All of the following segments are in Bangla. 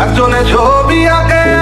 একজনে ছবি আঁকে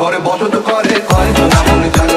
ঘরে বসত করে কয়জন মন জানো